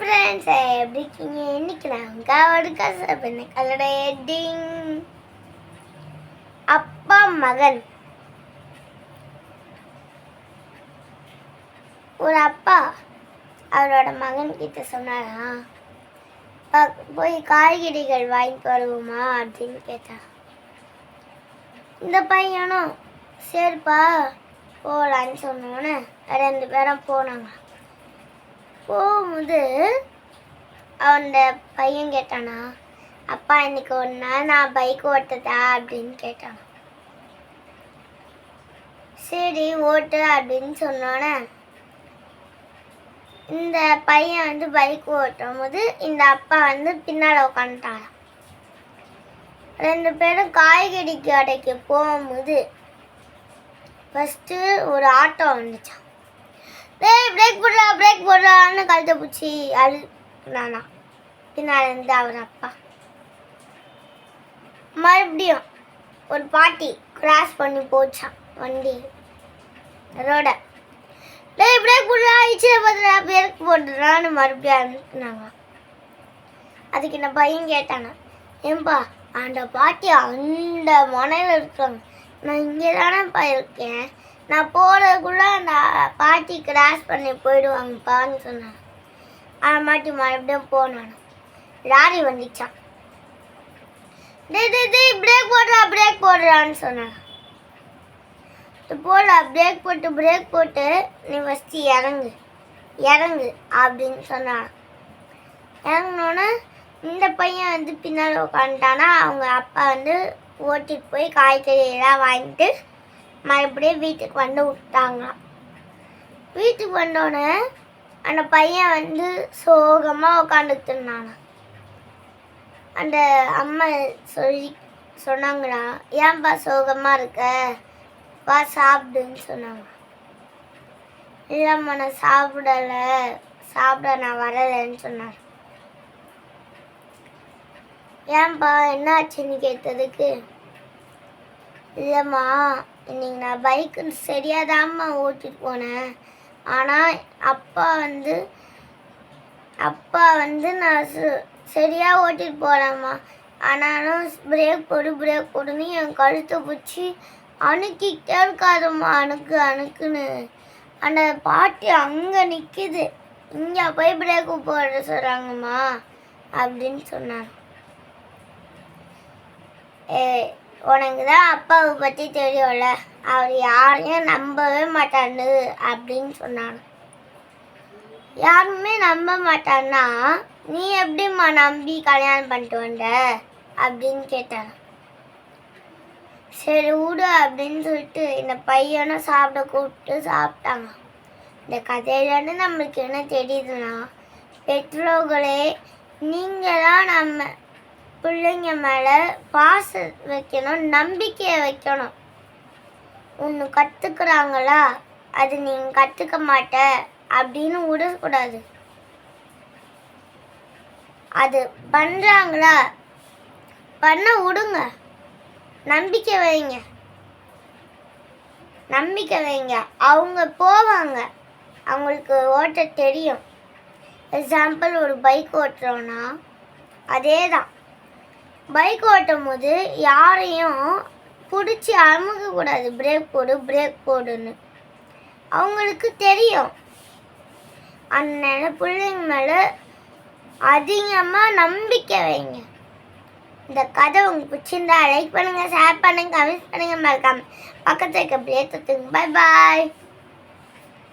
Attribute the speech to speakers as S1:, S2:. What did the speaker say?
S1: Friends எப்படி இருக்கீங்க? இன்னைக்கு நான் ஒரு கசப்பின கலடைய டிங் அப்பா மகன். ஒரு அப்பா அவரோட மகன் கிட்ட சொன்னாரா? "பா- போய் காய்கறிகள் வாங்கிட்டு வருவோமா அப்படின்னு கேட்டான். இந்த பையனும் சரிப்பா போகலான்னு சொன்னோன்னே ரெண்டு பேரும் போனாங்க. போகும்போது அவன் பையன் கேட்டானா அப்பா இன்னைக்கு ஒரு நாள் நான் பைக் ஓட்டதா அப்படின்னு கேட்டான். சரி ஓட்டு அப்படின்னு சொன்னோன்னே இந்த பையன் வந்து பைக் ஓட்டும் போது இந்த அப்பா வந்து பின்னால் உட்காந்துட்டாங்க ரெண்டு பேரும் காய்கறி கடைக்கு போகும்போது ஃபஸ்ட்டு ஒரு ஆட்டோ வந்துச்சான் டேய் பிரேக் போடுறா பிரேக் போடுறான்னு கழுத்தை பிடிச்சி அழு நானா? பின்னால் இருந்து அவர் அப்பா. மறுபடியும் ஒரு பாட்டி கிராஸ் பண்ணி போச்சான் வண்டி. ரோட டேய் பிரேக் போடுறா இச்சில பார்த்துடா பிரேக் போடுறான்னு மறுபடியும் அனுப்புனாங்க அதுக்கு என்ன பையன் கேட்டானா ஏன்பா அந்த பாட்டி அந்த மனையில் இருக்காங்க நான் இங்கே தானேப்பா இருக்கேன். நான் போகிறதுக்குள்ள அந்த பாட்டி கிராஸ் பண்ணி போயிடுவாங்கப்பான்னு சொன்னான் அதை மாட்டி மறுபடியும் போனான் லாரி வந்துச்சான் டே டே டே பிரேக் போடுறா பிரேக் போடுறான்னு சொன்னான் போடா பிரேக் போட்டு பிரேக் போட்டு நீ ஃபஸ்ட்டு இறங்கு இறங்கு அப்படின்னு சொன்னான் இறங்கினோன்னே இந்த பையன் வந்து பின்னால் உட்காந்துட்டானா அவங்க அப்பா வந்து ஓட்டிட்டு போய் காய்கறி எல்லாம் வாங்கிட்டு மறுபடியும் வீட்டுக்கு வந்து விட்டாங்களாம். வீட்டுக்கு வந்தோடனே அந்த பையன் வந்து சோகமாக உட்காந்துட்டு இருந்தானா அந்த அம்மா சொல்லி சொன்னாங்களா ஏன்பா சோகமாக இருக்க? வா சாப்பிடுன்னு சொன்னாங்க. இல்லைம்மா நான் சாப்பிடலை. சாப்பிட நான் வரலைன்னு சொன்னார். ஏன்பா என்னாச்சுன்னு கேட்டதுக்கு? இல்லைம்மா இன்னைக்கு நான் பைக்கு சரியாதாம்மா ஓட்டிட்டு போனேன். ஆனால் அப்பா வந்து அப்பா வந்து நான் சு- சரியா ஓட்டிட்டு போனேம்மா. ஆனாலும் பிரேக் போடு பிரேக் போடுன்னு என் கழுத்தை பிடிச்சி அணுக்கிட்டே இருக்காதும்மா அணுக்கு அணுக்குன்னு. அந்த பாட்டி அங்கே நிற்கிது இங்கே போய் பிரேக்கு போட சொல்கிறாங்கம்மா அப்படின்னு சொன்னார். ஏ உனக்கு தான் அப்பாவை பற்றி தெரியும்ல. அவர் யாரையும் நம்பவே மாட்டாரு அப்படின்னு சொன்னான் யாருமே நம்ப மாட்டான்னா நீ எப்படிம்மா நம்பி கல்யாணம் பண்ணிட்டு வந்த அப்படின்னு கேட்டான் சரி விடு அப்படின்னு சொல்லிட்டு இந்த பையனை சாப்பிட கூப்பிட்டு சாப்பிட்டாங்க. இந்த கதையிலேருந்து நம்மளுக்கு என்ன தெரியுதுன்னா பெற்றோர்களே நீங்கள் தான் நம்ம பிள்ளைங்க மேலே பாசம் வைக்கணும் நம்பிக்கையை வைக்கணும். ஒன்று கற்றுக்குறாங்களா அது நீங்கள் கற்றுக்க மாட்ட அப்படின்னு விடக்கூடாது. அது பண்ணுறாங்களா பண்ண விடுங்க. நம்பிக்கை வைங்க. நம்பிக்கை வைங்க. அவங்க போவாங்க. அவங்களுக்கு ஓட்ட தெரியும். எக்ஸாம்பிள் ஒரு பைக் ஓட்டுறோன்னா அதே தான் பைக் ஓட்டும் போது யாரையும் பிடிச்சி அமுக்கக்கூடாது பிரேக் போடு பிரேக் போடுன்னு. அவங்களுக்கு தெரியும். அந்த பிள்ளைங்க மேலே அதிகமாக நம்பிக்கை வைங்க. இந்த கதை உங்களுக்கு பிடிச்சிருந்தா லைக் பண்ணுங்கள் ஷேர் பண்ணுங்கள் கமெண்ட் பண்ணுங்கள் மறக்காமல் பக்கத்தில் இருக்க பிரேக் பை பாய்